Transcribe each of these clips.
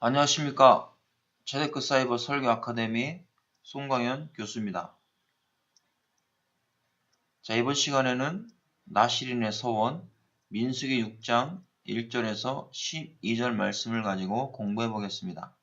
안녕하십니까. 재테크 사이버 설계 아카데미 송광현 교수입니다. 자, 이번 시간에는 나시린의 서원 민수기 6장 1절에서 12절 말씀을 가지고 공부해 보겠습니다.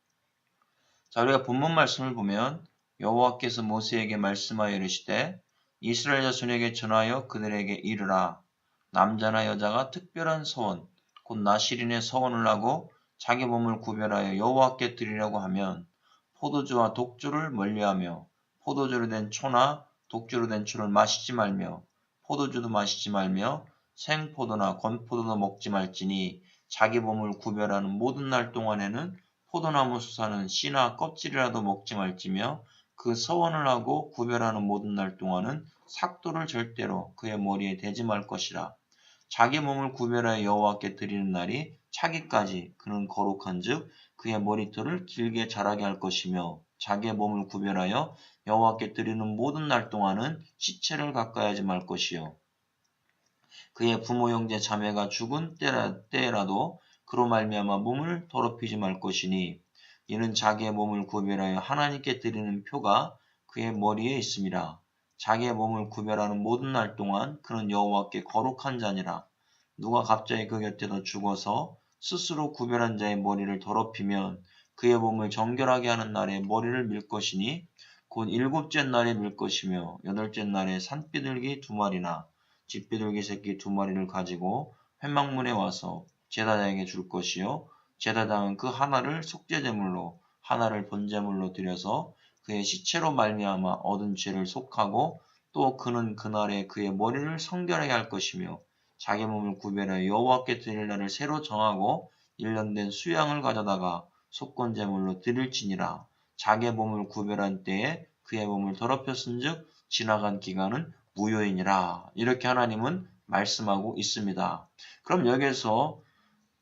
자, 우리가 본문 말씀을 보면 여호와께서 모세에게 말씀하여 이르시되 이스라엘 자손에게 전하여 그들에게 이르라 남자나 여자가 특별한 서원 곧 나시린의 서원을 하고 자기 몸을 구별하여 여호와께 드리려고 하면 포도주와 독주를 멀리하며 포도주로 된 초나 독주로 된 초를 마시지 말며 포도주도 마시지 말며 생포도나 건포도도 먹지 말지니 자기 몸을 구별하는 모든 날 동안에는 포도나무 수사는 씨나 껍질이라도 먹지 말지며 그 서원을 하고 구별하는 모든 날 동안은 삭도를 절대로 그의 머리에 대지 말 것이라. 자기 몸을 구별하여 여호와께 드리는 날이 차기까지 그는 거룩한즉 그의 머리털을 길게 자라게 할 것이며 자기의 몸을 구별하여 여호와께 드리는 모든 날 동안은 시체를 가까이 하지 말 것이요. 그의 부모 형제 자매가 죽은 때라, 때라도 그로 말미암아 몸을 더럽히지 말 것이니 이는 자기의 몸을 구별하여 하나님께 드리는 표가 그의 머리에 있음이라 자기의 몸을 구별하는 모든 날 동안 그는 여호와께 거룩한 자니라. 누가 갑자기 그 곁에서 죽어서 스스로 구별한 자의 머리를 더럽히면 그의 몸을 정결하게 하는 날에 머리를 밀 것이니 곧 일곱째 날에 밀 것이며 여덟째 날에 산비둘기 두 마리나 집비둘기 새끼 두 마리를 가지고 회막문에 와서 제사장에게 줄 것이요 제사장은 그 하나를 속죄제물로 하나를 번제물로 드려서 그의 시체로 말미암아 얻은 죄를 속하고 또 그는 그날에 그의 머리를 성결하게 할 것이며 자기 몸을 구별하여 여호와께 드릴 날을 새로 정하고 일련된 수양을 가져다가 속건 제물로 드릴지니라 자기 몸을 구별한 때에 그의 몸을 더럽혔은즉 지나간 기간은 무효이니라 이렇게 하나님은 말씀하고 있습니다. 그럼 여기에서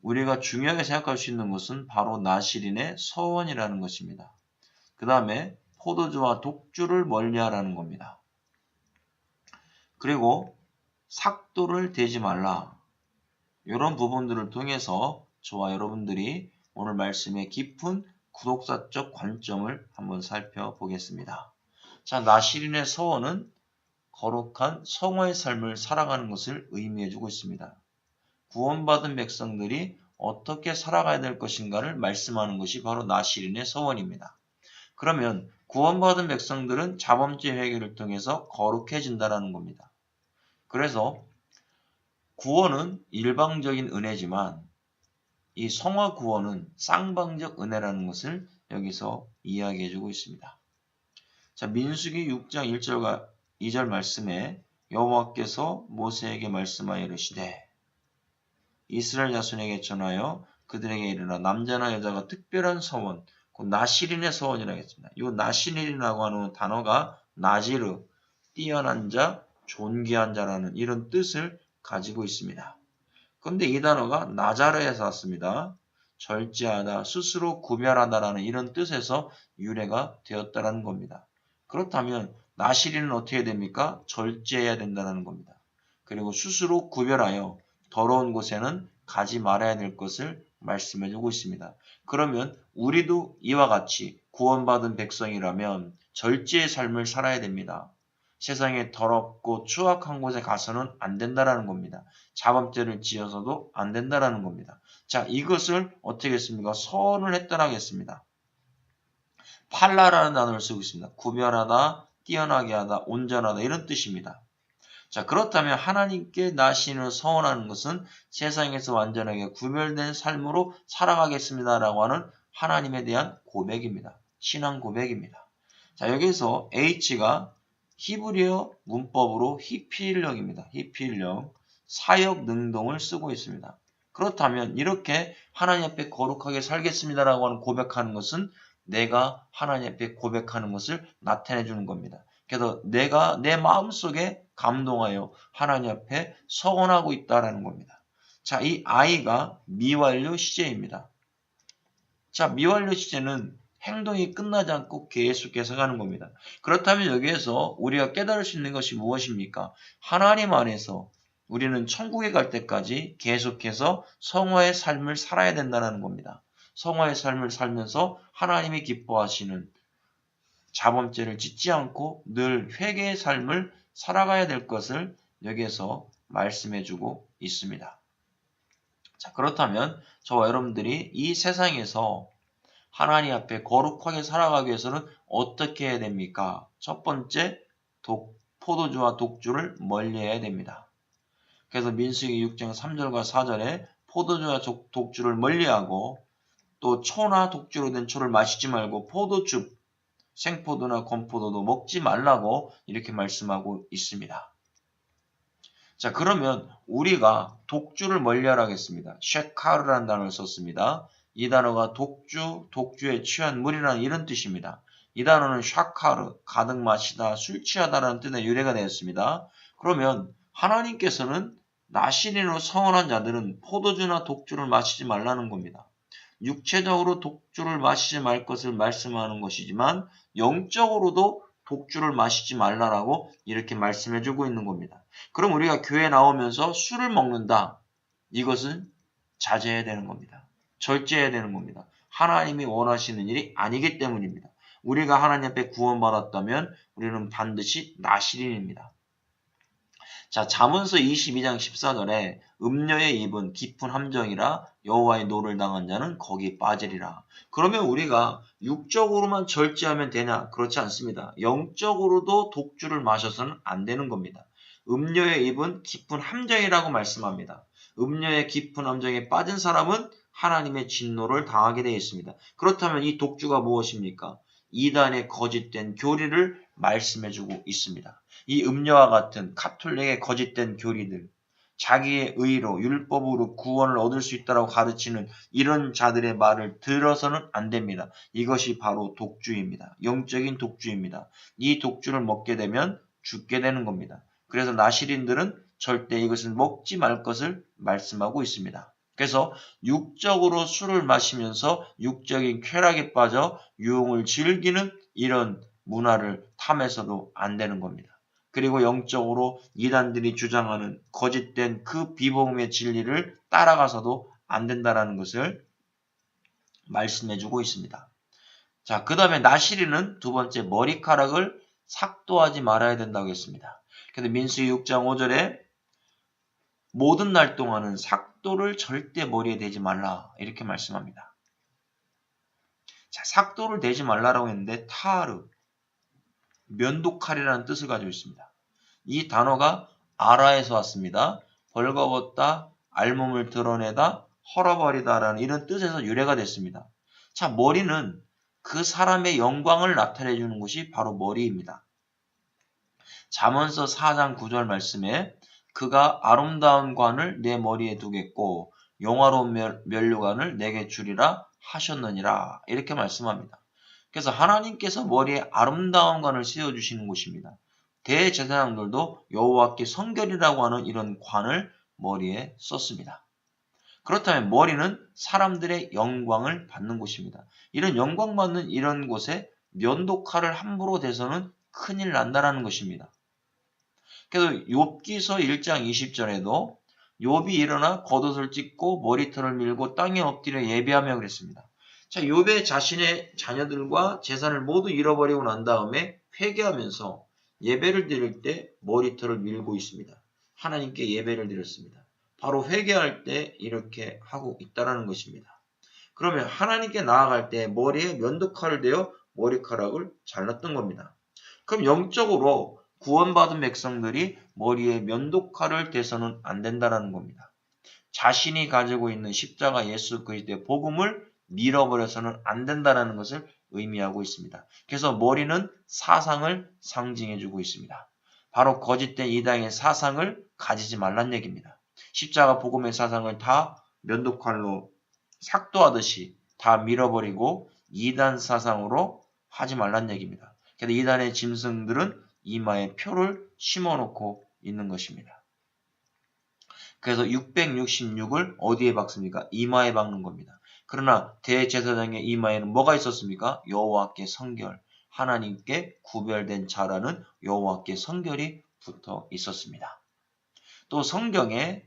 우리가 중요하게 생각할 수 있는 것은 바로 나시린의 서원이라는 것입니다. 그 다음에 포도주와 독주를 멀리하라는 겁니다. 그리고 삭도를 대지 말라. 이런 부분들을 통해서 저와 여러분들이 오늘 말씀의 깊은 구독사적 관점을 한번 살펴보겠습니다. 자, 나시린의 서원은 거룩한 성화의 삶을 살아가는 것을 의미해주고 있습니다. 구원받은 백성들이 어떻게 살아가야 될 것인가를 말씀하는 것이 바로 나시린의 서원입니다. 그러면 구원받은 백성들은 자범죄 회개를 통해서 거룩해진다는 겁니다. 그래서 구원은 일방적인 은혜지만 이 성화 구원은 쌍방적 은혜라는 것을 여기서 이야기해 주고 있습니다. 자, 민수기 6장 1절과 2절 말씀에 여호와께서 모세에게 말씀하여 이르시되 이스라엘 자손에게 전하여 그들에게 이르라 남자나 여자가 특별한 서원 곧 나시린의 서원이라고 했습니다. 이 나시린이라고 하는 단어가 나지르 뛰어난 자, 존귀한 자라는 이런 뜻을 가지고 있습니다. 그런데 이 단어가 나자르에서 왔습니다. 절제하다, 스스로 구별하다라는 이런 뜻에서 유래가 되었다라는 겁니다. 그렇다면 나시리는 어떻게 됩니까? 절제해야 된다는 겁니다. 그리고 스스로 구별하여 더러운 곳에는 가지 말아야 될 것을 말씀해 주고 있습니다. 그러면 우리도 이와 같이 구원받은 백성이라면 절제의 삶을 살아야 됩니다. 세상에 더럽고 추악한 곳에 가서는 안 된다라는 겁니다. 자범죄를 지어서도 안 된다라는 겁니다. 자, 이것을 어떻게 했습니까? 서원을 했다라겠습니다. 팔라라는 단어를 쓰고 있습니다. 구별하다, 뛰어나게 하다, 온전하다 이런 뜻입니다. 자, 그렇다면 하나님께 나 신을 서원하는 것은 세상에서 완전하게 구별된 삶으로 살아가겠습니다라고 하는 하나님에 대한 고백입니다. 신앙 고백입니다. 자, 여기서 H가 히브리어 문법으로 히필령입니다. 히필령. 사역 능동을 쓰고 있습니다. 그렇다면 이렇게 하나님 앞에 거룩하게 살겠습니다라고 하는 고백하는 것은 내가 하나님 앞에 고백하는 것을 나타내 주는 겁니다. 그래서 내가 내 마음속에 감동하여 하나님 앞에 서원하고 있다라는 겁니다. 자, 이 아이가 미완료 시제입니다. 자, 미완료 시제는 행동이 끝나지 않고 계속해서 가는 겁니다. 그렇다면 여기에서 우리가 깨달을 수 있는 것이 무엇입니까? 하나님 안에서 우리는 천국에 갈 때까지 계속해서 성화의 삶을 살아야 된다는 겁니다. 성화의 삶을 살면서 하나님이 기뻐하시는 자범죄를 짓지 않고 늘 회개의 삶을 살아가야 될 것을 여기에서 말씀해주고 있습니다. 자, 그렇다면 저와 여러분들이 이 세상에서 하나님 앞에 거룩하게 살아가기 위해서는 어떻게 해야 됩니까? 첫 번째, 독, 포도주와 독주를 멀리해야 됩니다. 그래서 민수기 6장 3절과 4절에 포도주와 독주를 멀리하고 또 초나 독주로 된 초를 마시지 말고 포도주, 생포도나 건포도도 먹지 말라고 이렇게 말씀하고 있습니다. 자 그러면 우리가 독주를 멀리하라 겠습니다. 쉐카르라는 단어를 썼습니다. 이 단어가 독주, 독주에 취한 물이라는 이런 뜻입니다. 이 단어는 샤카르, 가득 마시다, 술 취하다라는 뜻의 유래가 되었습니다. 그러면 하나님께서는 나시린으로 성원한 자들은 포도주나 독주를 마시지 말라는 겁니다. 육체적으로 독주를 마시지 말 것을 말씀하는 것이지만 영적으로도 독주를 마시지 말라라고 이렇게 말씀해주고 있는 겁니다. 그럼 우리가 교회 나오면서 술을 먹는다. 이것은 자제해야 되는 겁니다. 절제해야 되는 겁니다. 하나님이 원하시는 일이 아니기 때문입니다. 우리가 하나님 앞에 구원받았다면 우리는 반드시 나시린입니다. 자, 잠언서 22장 14절에 음녀의 입은 깊은 함정이라 여호와의 노를 당한 자는 거기 빠지리라. 그러면 우리가 육적으로만 절제하면 되냐? 그렇지 않습니다. 영적으로도 독주를 마셔서는 안 되는 겁니다. 음녀의 입은 깊은 함정이라고 말씀합니다. 음녀의 깊은 함정에 빠진 사람은 하나님의 진노를 당하게 되어 있습니다. 그렇다면 이 독주가 무엇입니까? 이단의 거짓된 교리를 말씀해주고 있습니다. 이 음녀와 같은 카톨릭의 거짓된 교리들, 자기의 의로 율법으로 구원을 얻을 수 있다고 가르치는 이런 자들의 말을 들어서는 안 됩니다. 이것이 바로 독주입니다. 영적인 독주입니다. 이 독주를 먹게 되면 죽게 되는 겁니다. 그래서 나시린들은 절대 이것을 먹지 말 것을 말씀하고 있습니다. 그래서 육적으로 술을 마시면서 육적인 쾌락에 빠져 유흥을 즐기는 이런 문화를 탐해서도 안 되는 겁니다. 그리고 영적으로 이단들이 주장하는 거짓된 그 비복음의 진리를 따라가서도 안 된다라는 것을 말씀해주고 있습니다. 자, 그 다음에 나시리는 두 번째 머리카락을 삭도하지 말아야 된다고 했습니다. 그래서 민수기 6장 5절에 모든 날 동안은 삭 도를 절대 머리에 대지 말라 이렇게 말씀합니다. 자, 삭도를 대지 말라라고 했는데 타르 면도칼이라는 뜻을 가지고 있습니다. 이 단어가 아라에서 왔습니다. 벌거벗다, 알몸을 드러내다, 헐어버리다라는 이런 뜻에서 유래가 됐습니다. 자, 머리는 그 사람의 영광을 나타내 주는 것이 바로 머리입니다. 잠언서 4장 9절 말씀에 그가 아름다운 관을 내 머리에 두겠고 용화로운 멸류관을 내게 주리라 하셨느니라 이렇게 말씀합니다. 그래서 하나님께서 머리에 아름다운 관을 세워주시는 곳입니다. 대제사장들도 여호와께 성결이라고 하는 이런 관을 머리에 썼습니다. 그렇다면 머리는 사람들의 영광을 받는 곳입니다. 이런 영광 받는 이런 곳에 면도칼을 함부로 대서는 큰일 난다라는 것입니다. 그래서 욥기서 1장 20절에도 욥이 일어나 겉옷을 찢고 머리털을 밀고 땅에 엎드려 예배하며 그랬습니다. 자, 욥의 자신의 자녀들과 재산을 모두 잃어버리고 난 다음에 회개하면서 예배를 드릴 때 머리털을 밀고 있습니다. 하나님께 예배를 드렸습니다. 바로 회개할 때 이렇게 하고 있다라는 것입니다. 그러면 하나님께 나아갈 때 머리에 면도칼을 대어 머리카락을 잘랐던 겁니다. 그럼 영적으로 구원받은 백성들이 머리에 면도칼을 대서는 안 된다라는 겁니다. 자신이 가지고 있는 십자가 예수 그리스도의 복음을 밀어버려서는 안 된다는 것을 의미하고 있습니다. 그래서 머리는 사상을 상징해주고 있습니다. 바로 거짓된 이당의 사상을 가지지 말란 얘기입니다. 십자가 복음의 사상을 다 면도칼로 삭도하듯이 다 밀어버리고 이단 사상으로 하지 말란 얘기입니다. 그래서 이단의 짐승들은 이마에 표를 심어놓고 있는 것입니다. 그래서 666을 어디에 박습니까? 이마에 박는 겁니다. 그러나 대제사장의 이마에는 뭐가 있었습니까? 여호와께 성결, 하나님께 구별된 자라는 여호와께 성결이 붙어 있었습니다. 또 성경에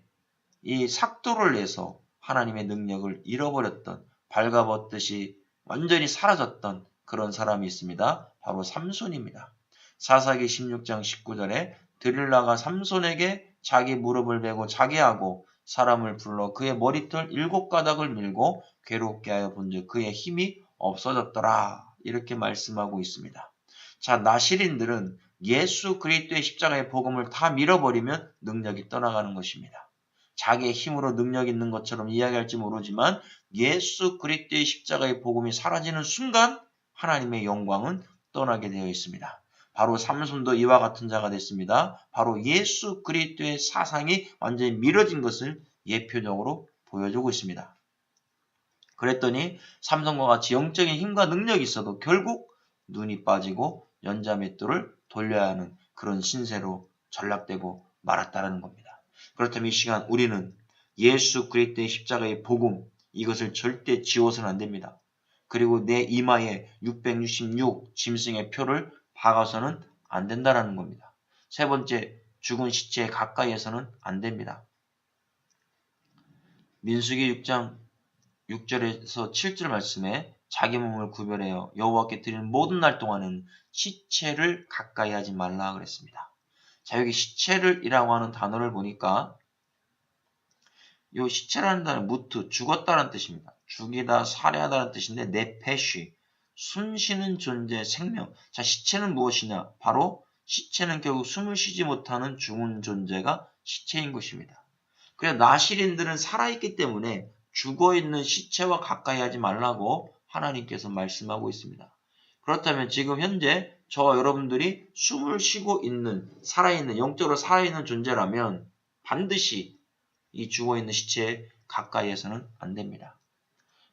이 삭도를 내서 하나님의 능력을 잃어버렸던 발가벗듯이 완전히 사라졌던 그런 사람이 있습니다. 바로 삼손입니다. 사사기 16장 19절에 드릴라가 삼손에게 자기 무릎을 베고 자게 하고 사람을 불러 그의 머리털 일곱 가닥을 밀고 괴롭게 하여 본즉 그의 힘이 없어졌더라. 이렇게 말씀하고 있습니다. 자, 나시린들은 예수 그리스도의 십자가의 복음을 다 밀어버리면 능력이 떠나가는 것입니다. 자기의 힘으로 능력 있는 것처럼 이야기할지 모르지만 예수 그리스도의 십자가의 복음이 사라지는 순간 하나님의 영광은 떠나게 되어 있습니다. 바로 삼손도 이와 같은 자가 됐습니다. 바로 예수 그리스도의 사상이 완전히 미뤄진 것을 예표적으로 보여주고 있습니다. 그랬더니 삼손과 같이 영적인 힘과 능력이 있어도 결국 눈이 빠지고 연자맷돌을 돌려야 하는 그런 신세로 전락되고 말았다는 겁니다. 그렇다면 이 시간 우리는 예수 그리스도의 십자가의 복음 이것을 절대 지워서는 안 됩니다. 그리고 내 이마에 666 짐승의 표를 박아서는 안 된다라는 겁니다. 세 번째, 죽은 시체 가까이에서는 안 됩니다. 민수기 6장 6절에서 7절 말씀에 자기 몸을 구별해요. 여호와께 드리는 모든 날 동안은 시체를 가까이 하지 말라 그랬습니다. 자 여기 시체를이라고 하는 단어를 보니까 이 시체라는 단어 무트 죽었다는 뜻입니다. 죽이다 살해하다는 뜻인데 네페쉬 숨쉬는 존재 생명. 자 시체는 무엇이냐? 바로 시체는 결국 숨을 쉬지 못하는 죽은 존재가 시체인 것입니다. 그래서 나시린들은 살아있기 때문에 죽어있는 시체와 가까이 하지 말라고 하나님께서 말씀하고 있습니다. 그렇다면 지금 현재 저와 여러분들이 숨을 쉬고 있는, 살아있는, 영적으로 살아있는 존재라면 반드시 이 죽어있는 시체에 가까이에서는 안 됩니다.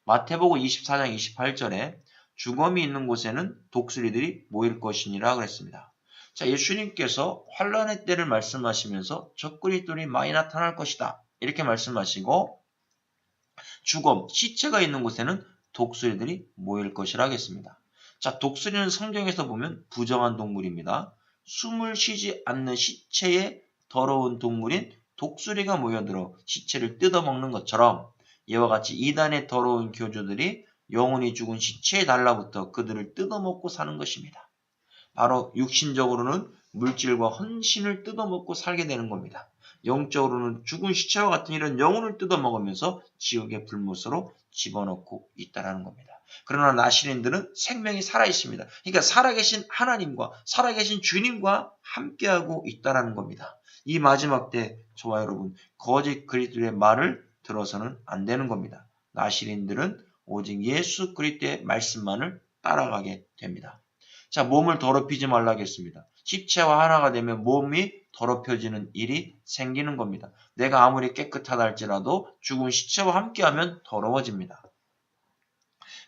마태복음 24장 28절에 죽음이 있는 곳에는 독수리들이 모일 것이니라 그랬습니다. 자, 예수님께서 환란의 때를 말씀하시면서 적그리스도이 많이 나타날 것이다. 이렇게 말씀하시고 죽음, 시체가 있는 곳에는 독수리들이 모일 것이라 하겠습니다. 자, 독수리는 성경에서 보면 부정한 동물입니다. 숨을 쉬지 않는 시체에 더러운 동물인 독수리가 모여들어 시체를 뜯어먹는 것처럼 이와 같이 이단의 더러운 교주들이 영혼이 죽은 시체에 달라붙어 그들을 뜯어먹고 사는 것입니다. 바로 육신적으로는 물질과 헌신을 뜯어먹고 살게 되는 겁니다. 영적으로는 죽은 시체와 같은 이런 영혼을 뜯어먹으면서 지옥의 불못으로 집어넣고 있다는 겁니다. 그러나 나시린들은 생명이 살아있습니다. 그러니까 살아계신 하나님과 살아계신 주님과 함께하고 있다는 겁니다. 이 마지막 때 저와 여러분 거짓 그리스도의 말을 들어서는 안 되는 겁니다. 나시린들은 오직 예수 그리스도의 말씀만을 따라가게 됩니다. 자, 몸을 더럽히지 말라겠습니다. 십체와 하나가 되면 몸이 더럽혀지는 일이 생기는 겁니다. 내가 아무리 깨끗하다 할지라도 죽은 시체와 함께하면 더러워집니다.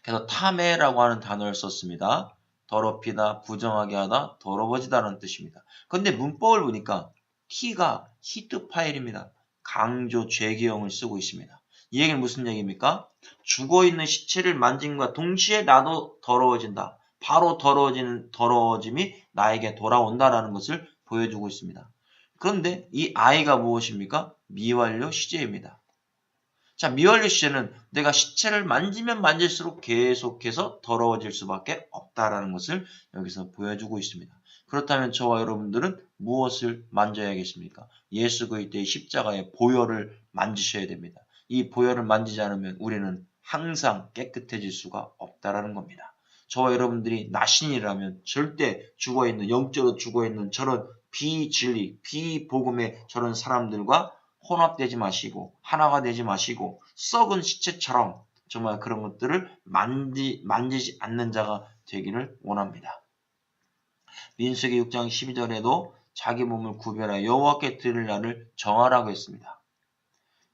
그래서 탐해라고 하는 단어를 썼습니다. 더럽히다, 부정하게 하다, 더러워지다는 뜻입니다. 근데 문법을 보니까 키가 히트 파일입니다. 강조 죄기형을 쓰고 있습니다. 이 얘기는 무슨 얘기입니까? 죽어있는 시체를 만짐과 동시에 나도 더러워진다. 바로 더러워지는 더러워짐이 나에게 돌아온다라는 것을 보여주고 있습니다. 그런데 이 아이가 무엇입니까? 미완료 시제입니다. 자, 미완료 시제는 내가 시체를 만지면 만질수록 계속해서 더러워질 수밖에 없다라는 것을 여기서 보여주고 있습니다. 그렇다면 저와 여러분들은 무엇을 만져야겠습니까? 예수 그리스도의 십자가의 보혈을 만지셔야 됩니다. 이 보혈을 만지지 않으면 우리는 항상 깨끗해질 수가 없다라는 겁니다. 저와 여러분들이 나신이라면 절대 죽어있는 영적으로 죽어있는 저런 비진리, 비복음의 저런 사람들과 혼합되지 마시고 하나가 되지 마시고 썩은 시체처럼 정말 그런 것들을 만지, 만지지 않는 자가 되기를 원합니다. 민수기 6장 12절에도 자기 몸을 구별하여 여호와께 드릴 날을 정하라고 했습니다.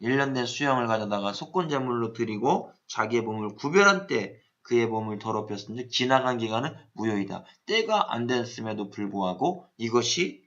1년 된 수양을 가져다가 속건제물로 드리고 자기의 몸을 구별한 때 그의 몸을 더럽혔은즉 지나간 기간은 무효이다. 때가 안 됐음에도 불구하고 이것이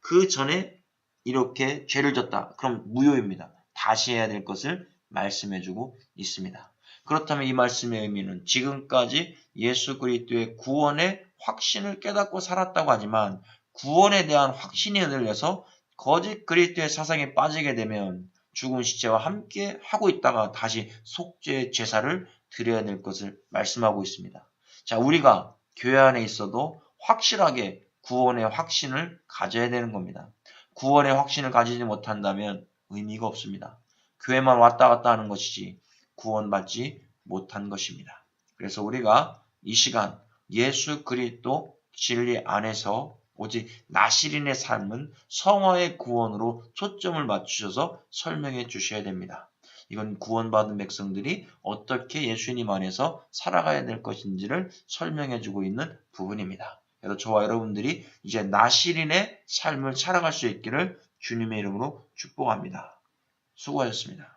그 전에 이렇게 죄를 졌다. 그럼 무효입니다. 다시 해야 될 것을 말씀해주고 있습니다. 그렇다면 이 말씀의 의미는 지금까지 예수 그리스도의 구원의 확신을 깨닫고 살았다고 하지만 구원에 대한 확신이 흔들려서 거짓 그리스도의 사상에 빠지게 되면 죽은 시체와 함께 하고 있다가 다시 속죄 제사를 드려야 될 것을 말씀하고 있습니다. 자, 우리가 교회 안에 있어도 확실하게 구원의 확신을 가져야 되는 겁니다. 구원의 확신을 가지지 못한다면 의미가 없습니다. 교회만 왔다 갔다 하는 것이지 구원받지 못한 것입니다. 그래서 우리가 이 시간 예수 그리스도 진리 안에서 오직 나시린의 삶은 성화의 구원으로 초점을 맞추셔서 설명해 주셔야 됩니다. 이건 구원받은 백성들이 어떻게 예수님 안에서 살아가야 될 것인지를 설명해 주고 있는 부분입니다. 그래서 저와 여러분들이 이제 나시린의 삶을 살아갈 수 있기를 주님의 이름으로 축복합니다. 수고하셨습니다.